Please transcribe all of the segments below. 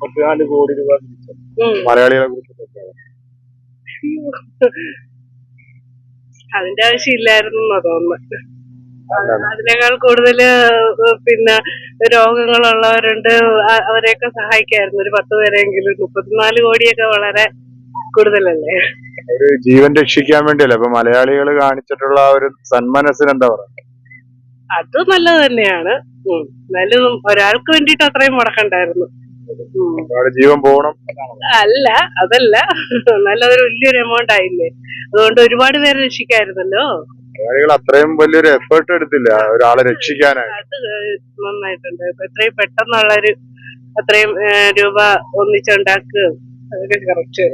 മുപ്പത്തിനാല് കോടി രൂപ തിരിച്ചു മലയാളികളെ കുറിച്ച് അതിന്റെ ആവശ്യമില്ലായിരുന്നു എന്നാ തോന്നുന്നത് അതിനേക്കാൾ കൂടുതൽ പിന്നെ രോഗങ്ങളുള്ളവരുണ്ട് അവരെയൊക്കെ സഹായിക്കായിരുന്നു. ഒരു പത്ത് പേരെങ്കിലും മുപ്പത്തിനാല് കോടിയൊക്കെ വളരെ കൂടുതലല്ലേ? ഒരു ജീവൻ രക്ഷിക്കാൻ വേണ്ടിയല്ലേ? അപ്പൊ മലയാളികൾ കാണിച്ചിട്ടുള്ള ആ ഒരു സന്മനസ്സിന് എന്താ പറയുക അത് നല്ലത് തന്നെയാണ്. എന്നാലും ഒരാൾക്ക് വേണ്ടിയിട്ട് അത്രയും മുടക്കണ്ടായിരുന്നു. ഒരുപാട് ജീവൻ പോകണം. അല്ല അതല്ല. നല്ലതൊരു വലിയൊരു എമൗണ്ട് ആയില്ലേ? അതുകൊണ്ട് ഒരുപാട് പേരെ രക്ഷിക്കായിരുന്നല്ലോ? മലയാളികൾ അത്രയും വലിയൊരു എഫേർട്ട് എടുത്തില്ല ഒരാളെ രക്ഷിക്കാനായിട്ട്. നന്നായിട്ടുണ്ട്. ഇപ്പൊ എത്രയും പെട്ടെന്നുള്ളൊരു അത്രയും ഏ, രൂപ ഒന്നിച്ചുണ്ടാക്കുക അതൊക്കെ കറക്റ്റ്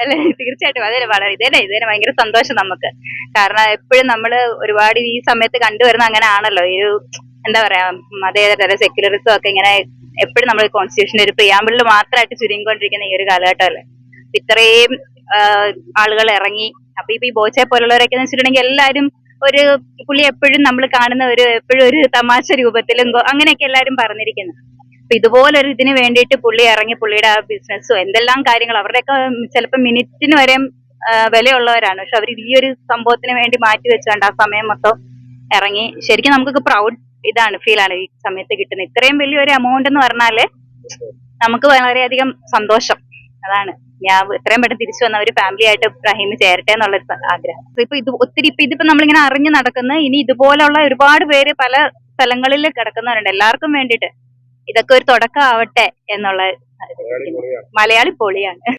അല്ലെ തീർച്ചയായിട്ടും. അതെ വളരെ ഇതല്ലേ? ഇതന്നെ ഭയങ്കര സന്തോഷം നമുക്ക്. കാരണം എപ്പോഴും നമ്മൾ ഒരുപാട് ഈ സമയത്ത് കണ്ടുവരുന്ന അങ്ങനെ ആണല്ലോ ഈ ഒരു എന്താ പറയാ മതേതര സെക്യുലറിസം ഒക്കെ ഇങ്ങനെ എപ്പോഴും നമ്മൾ കോൺസ്റ്റിറ്റ്യൂഷൻ ഒരു പ്രിയാമ്പിളിൽ മാത്രമായിട്ട് ചുരുങ്ങിക്കൊണ്ടിരിക്കുന്ന ഈ ഒരു കാലഘട്ടമല്ലേ? ഇത്രയും ആളുകൾ ഇറങ്ങി അപ്പൊ ഇപ്പൊ ഈ ബോച്ചെ പോലുള്ളവരൊക്കെ എന്ന് വെച്ചിട്ടുണ്ടെങ്കിൽ എല്ലാരും ഒരു പുള്ളി എപ്പോഴും നമ്മൾ കാണുന്ന ഒരു എപ്പോഴും ഒരു തമാശ രൂപത്തിലും അങ്ങനെയൊക്കെ എല്ലാവരും പറഞ്ഞിരിക്കുന്നു. അപ്പൊ ഇതുപോലൊരു ഇതിന് വേണ്ടിയിട്ട് പുള്ളി ഇറങ്ങി പുള്ളിയുടെ ആ ബിസിനസ്സും എന്തെല്ലാം കാര്യങ്ങൾ അവരുടെയൊക്കെ ചിലപ്പോൾ മിനിറ്റിന് വരെ വിലയുള്ളവരാണ്. പക്ഷെ അവർ ഈ ഒരു സംഭവത്തിന് വേണ്ടി മാറ്റി വെച്ചുകൊണ്ട് ആ സമയം മൊത്തം ഇറങ്ങി. ശരിക്കും നമുക്കൊക്കെ പ്രൗഡ് ഇതാണ് ഫീൽ ആണ്. ഈ സമയത്ത് കിട്ടുന്നത് ഇത്രയും വലിയൊരു എമൗണ്ട് എന്ന് പറഞ്ഞാൽ നമുക്ക് വളരെയധികം സന്തോഷം. അതാണ്. ഞാൻ എത്രയും പെട്ടെന്ന് തിരിച്ചു വന്ന ഒരു ഫാമിലി ആയിട്ട് റഹീം ചേരട്ടെ എന്നുള്ള ആഗ്രഹം. ഇപ്പൊ ഇത് ഒത്തിരി ഇപ്പൊ ഇതിപ്പോ നമ്മളിങ്ങനെ അറിഞ്ഞു നടക്കുന്ന ഇനി ഇതുപോലുള്ള ഒരുപാട് പേര് പല സ്ഥലങ്ങളിൽ കിടക്കുന്നവരുണ്ട്. എല്ലാവർക്കും വേണ്ടിയിട്ട് ഇതൊക്കെ ഒരു തുടക്കം ആവട്ടെ എന്നുള്ള. മലയാളി പൊളിയാണ്.